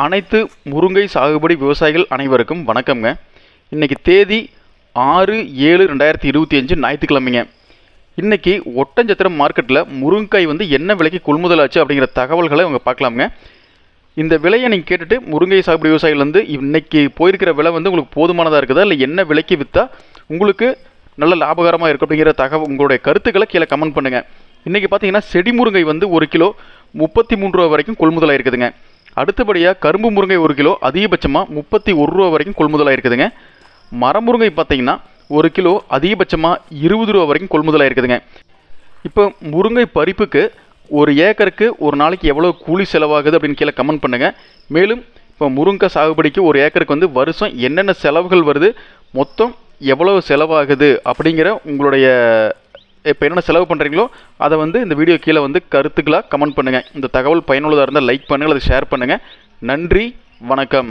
அனைத்து முருங்கை சாகுபடி விவசாயிகள் அனைவருக்கும் வணக்கம்ங்க. இன்றைக்கி தேதி ஆறு ஏழு ரெண்டாயிரத்தி இருபத்தி அஞ்சு ஞாயிற்றுக்கிழமைங்க. இன்றைக்கி ஒட்டஞ்சத்திரம் மார்க்கெட்டில் முருங்கைக்காய் வந்து என்ன விலைக்கு கொள்முதல் ஆச்சு அப்படிங்கிற தகவல்களை அவங்க பார்க்கலாமுங்க. இந்த விலையை நீங்கள் கேட்டுட்டு முருங்கை சாகுபடி விவசாயிகள் வந்து இன்றைக்கி போயிருக்கிற விலை வந்து உங்களுக்கு போதுமானதாக இருக்குதா? இல்லை என்ன விலைக்கு விற்றா உங்களுக்கு நல்ல லாபகரமாக இருக்கும் அப்படிங்கிற தகவல் உங்களுடைய கருத்துக்களை கீழே கமெண்ட் பண்ணுங்கள் இன்றைக்கி பார்த்தீங்கன்னா செடி முருங்கை வந்து ஒரு கிலோ முப்பத்தி மூன்று ரூபா வரைக்கும் கொள்முதலாக இருக்குதுங்க அடுத்தபடியாக கரும்பு முருங்கை ஒரு கிலோ அதிகபட்சமாக முப்பத்தி ஒரு ரூபா வரைக்கும் கொள்முதலாக இருக்குதுங்க மரமுருங்கை பார்த்தீங்கன்னா ஒரு கிலோ அதிகபட்சமாக இருபது ரூபா வரைக்கும் கொள்முதலாக இருக்குதுங்க இப்போ முருங்கை பறிப்புக்கு ஒரு ஏக்கருக்கு ஒரு நாளைக்கு எவ்வளோ கூலி செலவாகுது அப்படின்னு கீழே கமெண்ட் பண்ணுங்கள் மேலும் இப்போ முருங்கை சாகுபடிக்கு ஒரு ஏக்கருக்கு வந்து வருஷம் என்னென்ன செலவுகள் வருது மொத்தம் எவ்வளோ செலவாகுது அப்படிங்கிற உங்களுடைய இப்போ என்னென்ன செலவு பண்ணுறீங்களோ அதை வந்து இந்த வீடியோ கீழே வந்து கருத்துக்களாக கமெண்ட் பண்ணுங்கள் இந்த தகவல் பயனுள்ளதாக இருந்தால் லைக் பண்ணுங்கள் அதை ஷேர் பண்ணுங்கள் நன்றி வணக்கம்.